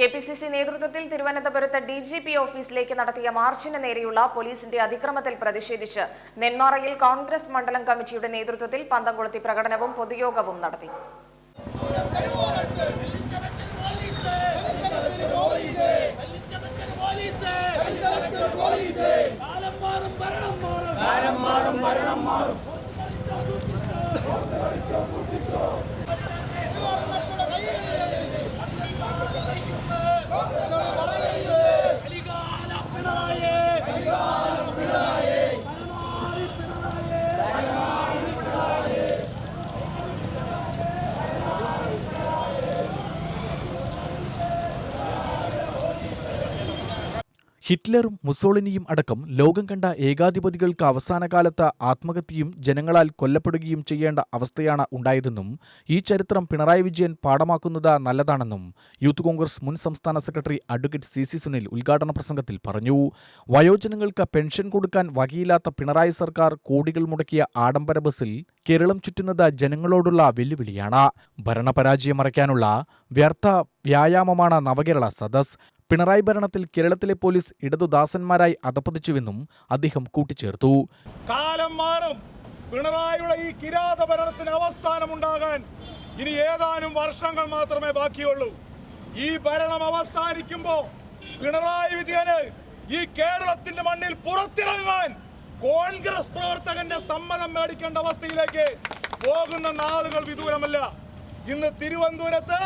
K P C C നേതൃത്വത്തിൽ തിരുവനന്തപുരത്ത് D G P ഓഫീസിലേക്ക് നടത്തിയ മാർച്ചിന് നേരെയുള്ള പോലീസിന്റെ അതിക്രമത്തിൽ പ്രതിഷേധിച്ച് നെന്മാറയിൽ കോൺഗ്രസ് മണ്ഡലം കമ്മിറ്റിയുടെ നേതൃത്വത്തിൽ പന്തംകൊളുത്തി പ്രകടനവും പൊതുയോഗവും നടത്തി. ഹിറ്റ്ലറും മുസോളിനിയും അടക്കം ലോകം കണ്ട ഏകാധിപതികൾക്ക് അവസാനകാലത്ത് ആത്മഹത്യയും ജനങ്ങളാൽ കൊല്ലപ്പെടുകയും ചെയ്യേണ്ട അവസ്ഥയാണ് ഉണ്ടായതെന്നും ഈ ചരിത്രം പിണറായി വിജയൻ പാഠമാക്കുന്നത് നല്ലതാണെന്നും യൂത്ത് കോൺഗ്രസ് മുൻ സംസ്ഥാന secretary advocate C C Sunil ഉദ്ഘാടന പ്രസംഗത്തിൽ പറഞ്ഞു. വയോജനങ്ങൾക്ക് പെൻഷൻ കൊടുക്കാൻ വകയില്ലാത്ത പിണറായി സർക്കാർ കോടികൾ മുടക്കിയ ആഡംബര ബസ്സിൽ കേരളം ചുറ്റുന്നത് ജനങ്ങളോടുള്ള വെല്ലുവിളിയാണ്. ഭരണപരാജയം മറയ്ക്കാനുള്ള വ്യർത്ഥ വ്യായാമമാണ് നവകേരള സദസ്. പിണറായി ഭരണത്തിൽ കേരളത്തിലെ പോലീസ് ഇടതുദാസന്മാരായി അധപ്പതിച്ചുവെന്നും അദ്ദേഹം കൂട്ടിച്ചേർത്തു. കാലം മാറും പിണറായിയുടെ ഈ കിരാത ഭരണത്തിന് അവസാനമുണ്ടാകാൻ. ഇനി ഏതാനും വർഷങ്ങൾ മാത്രമേ ബാക്കിയുള്ളൂ. ഈ ഭരണം അവസാനിക്കുമ്പോ പിണറായി വിജയന് ഈ കേരളത്തിന്റെ മണ്ണിൽ പുറത്തിറങ്ങാൻ കോൺഗ്രസ് പ്രവർത്തകന്റെ സമ്മതം മേടിക്കേണ്ട അവസ്ഥയിലേക്ക് പോകുന്ന നാളുകൾ വിദൂരമല്ല. ഇന്ന് തിരുവനന്തപുരത്ത്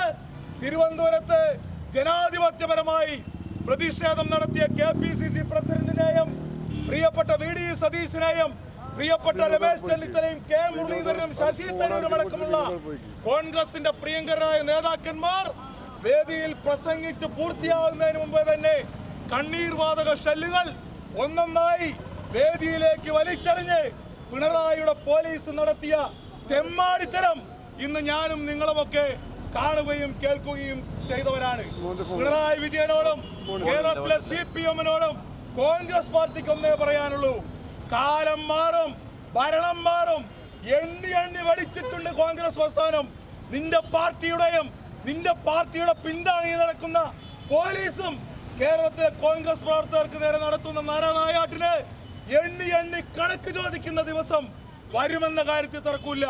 തിരുവനന്തപുരത്ത് ജനാധിപത്യപരമായി പ്രതിഷേധം നടത്തിയ കെ പി സി സി പ്രസിഡന്റിനെയും പ്രിയപ്പെട്ട വി ഡി സതീശിനെയും പ്രിയപ്പെട്ട രമേശ് ചെന്നിത്തലയും കെ മുരളീധരനും ശശി തരൂരും അടക്കമുള്ള കോൺഗ്രസിന്റെ പ്രിയങ്കരായ നേതാക്കന്മാർ വേദിയിൽ പ്രസംഗിച്ച് പൂർത്തിയാകുന്നതിന് മുമ്പ് തന്നെ കണ്ണീർവാതക ഷെല്ലുകൾ ഒന്നൊന്നായി വേദിയിലേക്ക് വലിച്ചെറിഞ്ഞ് പിണറായിയുടെ പോലീസ് നടത്തിയ തെമ്മാടിത്തരം ഇന്ന് ഞാനും നിങ്ങളുമൊക്കെ കാണുകയും കേൾക്കുകയും ചെയ്തവരാണ്. പിണറായി വിജയനോടും കേരളത്തിലെ സി പി എമ്മിനോടും കോൺഗ്രസ് പാർട്ടിക്ക് ഒന്നേ പറയാനുള്ളൂ. കാലം മാറും ഭരണം മാറും എണ്ണി എണ്ണി വലിച്ചിട്ടുണ്ട് കോൺഗ്രസ് പ്രസ്ഥാനം. നിന്റെ പാർട്ടിയുടെയും നിന്റെ പാർട്ടിയുടെ പിന്താങ്ങി നടക്കുന്ന പോലീസും കേരളത്തിലെ കോൺഗ്രസ് പ്രവർത്തകർക്ക് നേരെ നടത്തുന്ന നരനായാട്ടിന് എണ്ണി എണ്ണി കണക്ക് ചോദിക്കുന്ന ദിവസം വരുമെന്ന കാര്യത്തിൽ തർക്കമില്ല.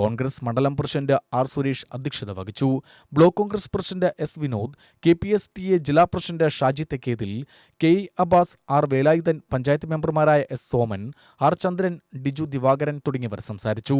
കോൺഗ്രസ് മണ്ഡലം പ്രസിഡന്റ് ആർ സുരേഷ് അധ്യക്ഷത വഹിച്ചു. Block Congress president S Vinod K P S T A ജില്ലാ president Shaji Thekkethil K Abbas R Velayudhan panchayat മെമ്പർമാരായ എസ് സോമൻ ആർ ചന്ദ്രൻ ഡിജു ദിവാകരൻ തുടങ്ങിയവർ സംസാരിച്ചു.